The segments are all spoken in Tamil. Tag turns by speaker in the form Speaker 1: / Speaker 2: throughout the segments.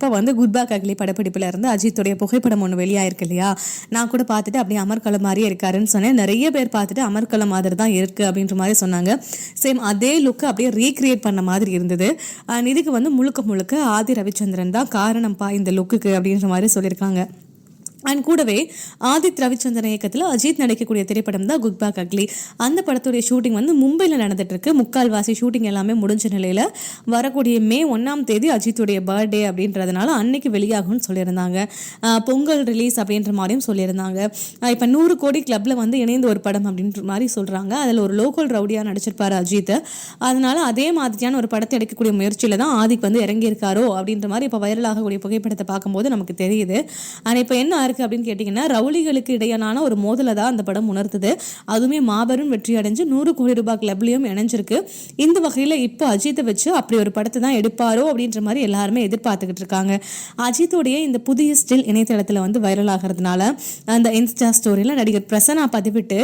Speaker 1: இப்போ வந்து குட் பேக் அக்லி படப்பிடிப்பில் இருந்து அஜித்துடைய புகைப்படம் ஒன்று வெளியாயிருக்கு இல்லையா? நான் கூட பார்த்துட்டு அப்படியே அமர்கலம் மாதிரியே இருக்காருன்னு சொன்னேன். நிறைய பேர் பார்த்துட்டு அமர்கலம் மாதிரி தான் இருக்குது அப்படின்ற மாதிரி சொன்னாங்க. சேம் அதே லுக்கு அப்படியே ரீக்ரியேட் பண்ண மாதிரி இருந்தது. அண்ட் இதுக்கு வந்து முழுக்க முழுக்க ஆதி ரவிச்சந்திரன் தான் காரணம்ப்பா இந்த லுக்குக்கு அப்படின்ற மாதிரி சொல்லியிருக்காங்க. அண்ட் கூடவே ஆதித் ரவிச்சந்திரன் இயக்கத்தில் அஜித் நடிக்கக்கூடிய திரைப்படம் தான் குட் பேக் அக்லி. அந்த படத்துடைய ஷூட்டிங் வந்து மும்பையில் நடந்துட்டுருக்கு. முக்கால்வாசி ஷூட்டிங் எல்லாமே முடிஞ்ச நிலையில் வரக்கூடிய மே ஒன்றாம் தேதி அஜித்துடைய பர்த்டே அப்படின்றதுனால அன்னைக்கு வெளியாகும்னு சொல்லியிருந்தாங்க. பொங்கல் ரிலீஸ் அப்படின்ற மாதிரியும் சொல்லியிருந்தாங்க. இப்போ நூறு கோடி கிளப்பில் வந்து இணைந்து ஒரு படம் அப்படின்ற மாதிரி சொல்கிறாங்க அதில் ஒரு லோக்கல் ரவுடியாக நடிச்சிருப்பார் அஜித். அதனால அதே மாதிரியான ஒரு படத்தை எடுக்கக்கூடிய முயற்சியில் தான் ஆதிக் வந்து இறங்கியிருக்காரோ அப்படின்ற மாதிரி இப்போ வைரல் ஆகக்கூடிய புகைப்படத்தை பார்க்கும்போது நமக்கு தெரியுது. ஆனால் இப்போ என்ன இருக்கு அப்படின்னு கேட்டிங்கன்னா ரவுளிகளுக்கு இடையான ஒரு மோதலை தான் அந்த படம் உணர்த்துது. அதுவுமே மாபெரும் வெற்றி அடைஞ்சு நூறு கோடி ரூபாய் கிளப்லையும் இணைஞ்சிருக்கு. இந்த வகையில் இப்போ அஜித்தை வச்சு அப்படி ஒரு படத்தை தான் எடுப்பாரோ அப்படின்ற மாதிரி எல்லாருமே எதிர்பார்த்துக்கிட்டு இருக்காங்க. அஜித்துடைய இந்த புதிய ஸ்டில் இணையதளத்தில் வந்து வைரல் ஆகிறதுனால அந்த இன்ஸ்டா ஸ்டோரியில் நடிகர் பிரசன்னா பதிவிட்டு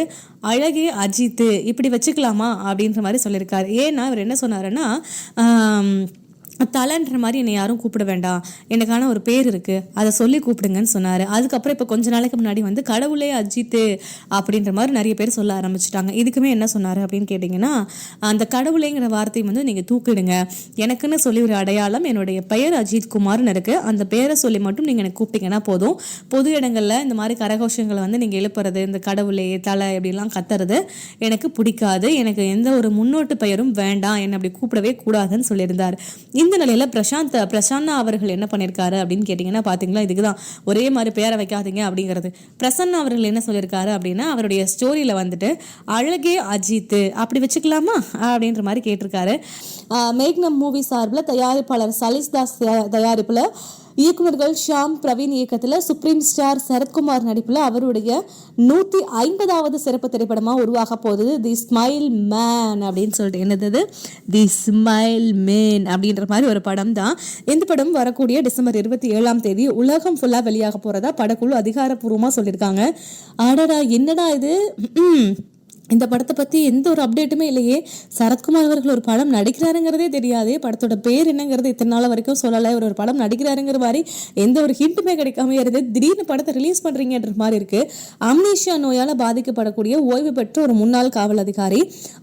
Speaker 1: அழகே அஜித்து இப்படி வச்சுக்கலாமா? அப்படின்ற மாதிரி சொல்லியிருக்காரு. ஏன்னா அவர் என்ன சொன்னாருன்னா தலைன்ற மாதிரி என்னை யாரும் கூப்பிட வேண்டாம். எனக்கான ஒரு பேர் இருக்குது அதை சொல்லி கூப்பிடுங்கன்னு சொன்னார். அதுக்கப்புறம் இப்போ கொஞ்ச நாளைக்கு முன்னாடி வந்து கடவுளே அஜித்து அப்படின்ற மாதிரி நிறைய பேர் சொல்ல ஆரம்பிச்சிட்டாங்க. இதுக்குமே என்ன சொன்னார் அப்படின்னு கேட்டிங்கன்னா அந்த கடவுளேங்கிற வார்த்தையை வந்து நீங்கள் தூக்கிடுங்க. எனக்குன்னு சொல்லி ஒரு அடையாளம் என்னுடைய பெயர் அஜித் குமார்னு இருக்குது அந்த பேரை சொல்லி மட்டும் நீங்கள் எனக்கு கூப்பிட்டீங்கன்னா போதும். பொது இடங்களில் இந்த மாதிரி கரகோஷங்களை வந்து நீங்கள் எழுப்புறது இந்த கடவுளே தலை இப்படிலாம் கத்துறது எனக்கு பிடிக்காது. எனக்கு எந்த ஒரு முன்னோட்டு பெயரும் வேண்டாம். என்னை அப்படி கூப்பிடவே கூடாதுன்னு சொல்லியிருந்தார். இந்த நிலையில பிரசாந்த் பிரசன்னா அவர்கள் என்ன பண்ணியிருக்காரு அப்படின்னு கேட்டிங்கன்னா பார்த்தீங்களா இதுக்கு தான் ஒரே மாதிரி பேரை வைக்காதீங்க அப்படிங்கிறது. பிரசன்னா அவர்கள் என்ன சொல்லியிருக்காரு அப்படின்னா அவருடைய ஸ்டோரியில் வந்துட்டு அழகே அஜித் அப்படி வச்சுக்கலாமா? அப்படின்ற மாதிரி கேட்டிருக்காரு. மேக்னம் மூவி சார்பில் தயாரிப்பாளர் சலீஷ் தாஸ் தயா- இயக்குநர்கள் ஷாம் பிரவீன் இயக்கத்தில் சுப்ரீம் ஸ்டார் சரத்குமார் நடிப்பில் அவருடைய நூற்றி ஐம்பதாவது சிறப்பு திரைப்படமாக உருவாக போகுது. தி ஸ்மைல் மேன் அப்படின்னு சொல்லிட்டு என்னது தி ஸ்மைல் மேன் அப்படின்ற மாதிரி ஒரு படம் தான். இந்த படம் வரக்கூடிய டிசம்பர் இருபத்தி ஏழாம் தேதி உலகம் ஃபுல்லாக வெளியாக போகிறதா படக்குழு அதிகாரப்பூர்வமாக சொல்லியிருக்காங்க. ஆடடா என்னடா இது? இந்த படத்தை பற்றி எந்த ஒரு அப்டேட்டுமே இல்லையே. சரத்குமார் அவர்கள் ஒரு படம் நடிக்கிறாருங்கிறதே தெரியாது. படத்தோட பேர் என்னங்கிறது இத்தனை நாள் வரைக்கும் சொல்லலை. அவர் ஒரு படம் நடிக்கிறாருங்கிற மாதிரி எந்த ஒரு ஹிண்ட்டுமே கிடைக்காம இருது திடீர்னு படத்தை ரிலீஸ் பண்ணுறீங்கன்ற மாதிரி இருக்கு. அம்னேஷியா நோயால் பாதிக்கப்படக்கூடிய ஓய்வு பெற்ற ஒரு முன்னாள் காவல் அதிகாரி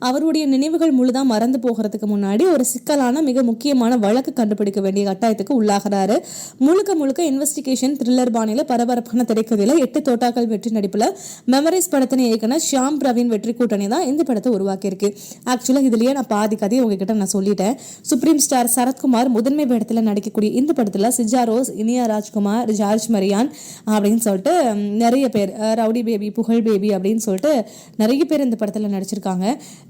Speaker 1: அவருடைய நினைவுகள் முழுதாக மறந்து போகிறதுக்கு முன்னாடி ஒரு சிக்கலான மிக முக்கியமான வழக்கு கண்டுபிடிக்க வேண்டிய கட்டாயத்துக்கு உள்ளாகிறாரு. முழுக்க முழுக்க இன்வெஸ்டிகேஷன் த்ரில்லர் பாணியில் பரபரப்பான திரைக்கதையில் எட்டு தோட்டாக்கள் வெற்றி நடிப்பில் மெமரிஸ் படத்தினை இயக்குனர் ஷியாம் பிரவீன் வெற்றி கூட்டணி தான் இந்த படத்தை உருவாக்கியிருக்கு. ஆக்சுவலாக இதுலேயே நான் பாதி கதையை உங்ககிட்ட நான் சொல்லிட்டேன். சுப்ரீம் ஸ்டார் சரத்குமார் முதன்மை வேடத்தில் நடிக்கக்கூடிய இந்த படத்தில் சிஜா ரோஸ் இனியா ராஜ்குமார் ஜார்ஜ் மரியான் அப்படின்னு சொல்லிட்டு நிறைய பேர் ரவுடி பேபி புகழ் பேபி அப்படின்னு சொல்லிட்டு நிறைய பேர் இந்த படத்தில் நடிச்சிருக்காங்க.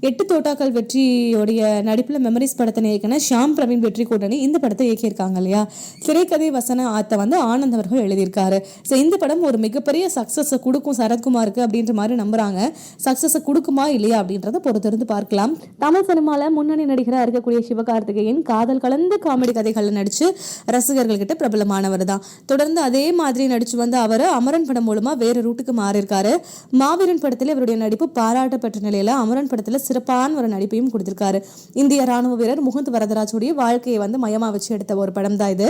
Speaker 1: எட்டு தோட்டாக்கள் வெற்றியோடைய நடிப்பில் மெமரிஸ் படத்தின் இயக்கின ஷாம் பிரவீன் வெற்றி கூட்டணி இந்த படத்தை இயக்கியிருக்காங்க இல்லையா? திரைக்கதை வசன ஆத்தை வந்து ஆனந்த் அவர்கள் எழுதியிருக்காரு. ஸோ இந்த படம் ஒரு மிகப்பெரிய சக்ஸஸை கொடுக்கும் சரத்குமாருக்கு அப்படின்ற மாதிரி நம்புகிறாங்க சக்ஸஸை கொடுக்குமா இல்லையா அப்படின்றத பொறுத்திருந்து பார்க்கலாம். தமிழ் சினிமாவில் முன்னணி நடிகராக இருக்கக்கூடிய சிவகார்த்திகேயன் காதல் கலந்த காமெடி கதைகளில் நடித்து ரசிகர்கள்கிட்ட பிரபலமானவர் தான் தொடர்ந்து அதே மாதிரி நடித்து வந்த அவர் அமரன் படம் மூலமாக வேறு ரூட்டுக்கு மாறியிருக்காரு. மாவீரன் படத்தில் இவருடைய நடிப்பு பாராட்டப்பட்ட நிலையில் அமரன் படத்தில் சிறப்பான ஒரு நடிப்பையும் கொடுத்திருக்காரு. இந்திய ராணுவ வீரர் முகுந்த் வரதராஜுடைய வாழ்க்கையை வந்து மையமாக வச்சு எடுத்த ஒரு படம் தான் இது.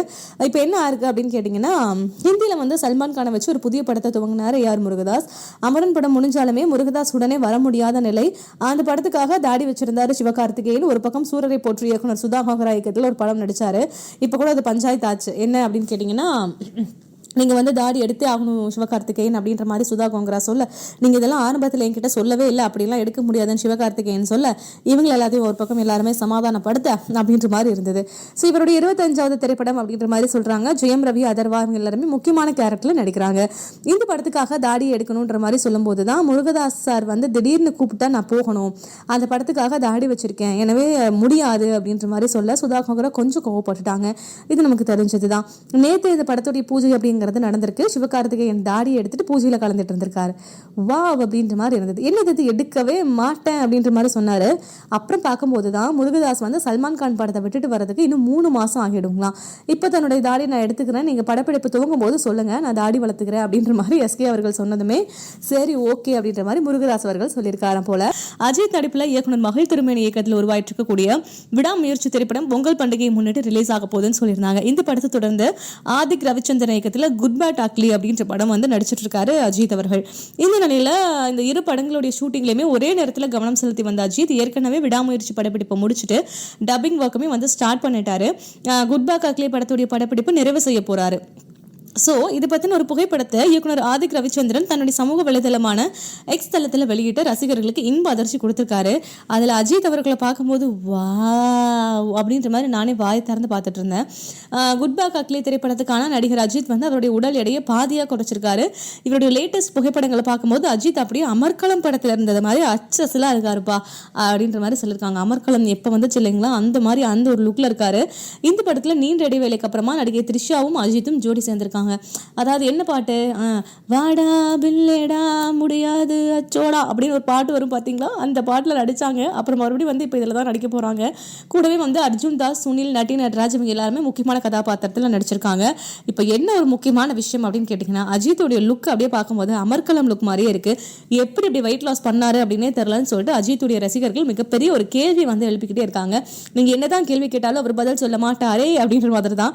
Speaker 1: இப்போ என்ன ஆயிருக்கு அப்படின்னு கேட்டிங்கன்னா ஹிந்தியில் வந்து சல்மான் கானை வச்சு ஒரு புதிய படத்தை துவங்கினார் ஏஆர் முருகதாஸ். அமரன் படம் முடிஞ்சாலுமே முருகதாஸ் உடனே வர முடியும் முடியாத நிலை. அந்த படத்துக்காக தாடி வச்சிருந்தாரு சிவகார்த்திகேயன். ஒரு பக்கம் சூரரை போற்றி இயக்குனர் சுதா மோகரா இயக்கத்தில் ஒரு படம் நடிச்சாரு. இப்போ கூட அது பஞ்சாயத்து ஆச்சு. என்ன அப்படின்னு கேட்டிங்கன்னா நீங்கள் வந்து தாடி எடுத்தே ஆகணும் சிவகார்த்திகேயன் அப்படின்ற மாதிரி சுதா கோங்கரா சொல்ல. நீங்கள் இதெல்லாம் ஆரம்பத்தில் என்கிட்ட சொல்லவே இல்லை. அப்படிலாம் எடுக்க முடியாதுன்னு சிவகார்த்திகேயன் சொல்ல. இவங்க எல்லாத்தையும் ஒரு பக்கம் எல்லாருமே சமாதானப்படுத்த அப்படின்ற மாதிரி இருந்தது. ஸோ இவருடைய இருபத்தஞ்சாவது திரைப்படம் அப்படின்ற மாதிரி சொல்கிறாங்க ஜெயம் ரவி அதர்வா இவங்க எல்லாருமே முக்கியமான கேரக்டரில் நடிக்கிறாங்க. இந்த படத்துக்காக தாடி எடுக்கணுன்ற மாதிரி சொல்லும்போது தான் முருகதாஸ் சார் வந்து திடீர்னு கூப்பிட்டா நான் போகணும். அந்த படத்துக்காக தாடி வச்சிருக்கேன். எனவே முடியாது அப்படின்ற மாதிரி சொல்ல சுதா கோங்கரா கொஞ்சம் கோவப்பட்டுட்டாங்க. இது நமக்கு தெரிஞ்சது தான் நேற்று இந்த படத்துடைய பூஜை அப்படிங்கிற அப்படிங்கிறது நடந்திருக்கு. சிவகார்த்திகேயன் தாடியை எடுத்துட்டு பூஜையில் கலந்துட்டு இருந்திருக்காரு. வா அப்படின்ற மாதிரி இருந்தது. என்னது இது எடுக்கவே மாட்டேன் அப்படின்ற மாதிரி சொன்னார். அப்புறம் பார்க்கும்போது தான் முருகதாஸ் வந்து சல்மான் கான் படத்தை விட்டுட்டு வரதுக்கு இன்னும் மூணு மாதம் ஆகிடுங்களாம் இப்போ தன்னுடைய தாடியை நான் எடுத்துக்கிறேன். நீங்கள் படப்பிடிப்பு துவங்கும் போது சொல்லுங்கள் நான் தாடி வளர்த்துக்கிறேன் அப்படின்ற மாதிரி எஸ்கே அவர்கள் சொன்னதுமே சரி ஓகே அப்படின்ற மாதிரி முருகதாஸ் அவர்கள் சொல்லியிருக்காராம் போல. அஜித் நடிப்பில் இயக்குனர் மகிழ் திருமணி இயக்கத்தில் உருவாயிட்டு இருக்கக்கூடிய விடாமுயற்சி திரைப்படம் பொங்கல் பண்டிகையை முன்னிட்டு ரிலீஸ் ஆக போகுதுன்னு சொல்லியிருந்தாங்க. இந்த படத்தை தொடர்ந்து ஆதிக் ரவிச்சந்திரன் இயக்கத்தில் குட் பேட் அக்லி அப்படின்ற படம் வந்து நடிச்சிட்டு இருக்காரு அஜித் அவர்கள். இந்த நிலையில இந்த இரு படங்களுடைய ஷூட்டிங்லையுமே ஒரே நேரத்தில் கவனம் செலுத்தி வந்த அஜித் ஏற்கனவே விடாமுயற்சி படப்பிடிப்பை முடிச்சுட்டு டப்பிங் ஒர்க்குமே வந்து ஸ்டார்ட் பண்ணிட்டாரு. குட் பேக் அக்லி படத்துடைய படப்பிடிப்பு நிறைவு செய்ய போறாரு. ஸோ இதை பற்றின ஒரு புகைப்படத்தை இயக்குனர் ஆதிக் ரவிச்சந்திரன் தன்னுடைய சமூக வலைதளமான எக்ஸ் தளத்தில் வெளியிட்டு ரசிகர்களுக்கு இன்ப அதிர்ச்சி கொடுத்துருக்காரு. அதில் அஜித் அவர்களை பார்க்கும்போது வா அப்படின்ற மாதிரி நானே வாய் திறந்து பார்த்துட்டு இருந்தேன். குட் பேக் அக்லி திரைப்படத்துக்கான நடிகர் அஜித் வந்து அவருடைய உடல் எடையை பாதியாக குறைச்சிருக்காரு. இவருடைய லேட்டஸ்ட் புகைப்படங்களை பார்க்கும்போது அஜித் அப்படியே அமர்க்களம் படத்தில் இருந்தது மாதிரி அச்சசலாக இருக்காருப்பா அப்படின்ற மாதிரி சொல்லியிருக்காங்க அமர்க்களம் எப்போ வந்துச்சு இல்லைங்களா? அந்த மாதிரி அந்த ஒரு லுக்கில் இருக்காரு. இந்த படத்தில் நீண்ட இடைவேளைக்கு அப்புறமா நடிகை த்ரிஷாவும் அஜித்தும் ஜோடி சேர்ந்திருக்காங்க. அதாவது என்ன பாட்டு? ஆ, வாடா பில்லேடா முடியாது அச்சோடா அப்படின்னு ஒரு பாட்டு வரும் பார்த்தீங்களா? அந்த பாட்டில் நடிச்சாங்க. அப்புறம் மறுபடியும் வந்து இப்போ இதில் தான் நடிக்க போகிறாங்க கூடவே வந்து அர்ஜுன் தாஸ் சுனில் நட்டி நடராஜ் இவங்க எல்லாருமே முக்கியமான கதாபாத்திரத்தில் நடிச்சிருக்காங்க. இப்போ என்ன ஒரு முக்கியமான விஷயம் அப்படின்னு கேட்டிங்கன்னா அஜித்துடைய லுக் அப்படியே பார்க்கும்போது அமர்கலம் லுக் மாதிரியே இருக்குது எப்படி இப்படி வெயிட் லாஸ் பண்ணாரு அப்படின்னே தெரிலன்னு சொல்லிட்டு அஜித்துடைய ரசிகர்கள் மிகப்பெரிய ஒரு கேள்வி வந்து எழுப்பிக்கிட்டே இருக்காங்க. நீங்கள் என்னதான் கேள்வி கேட்டாலும் அவர் பதில் சொல்ல மாட்டாரே அப்படின்ற மாதிரி தான்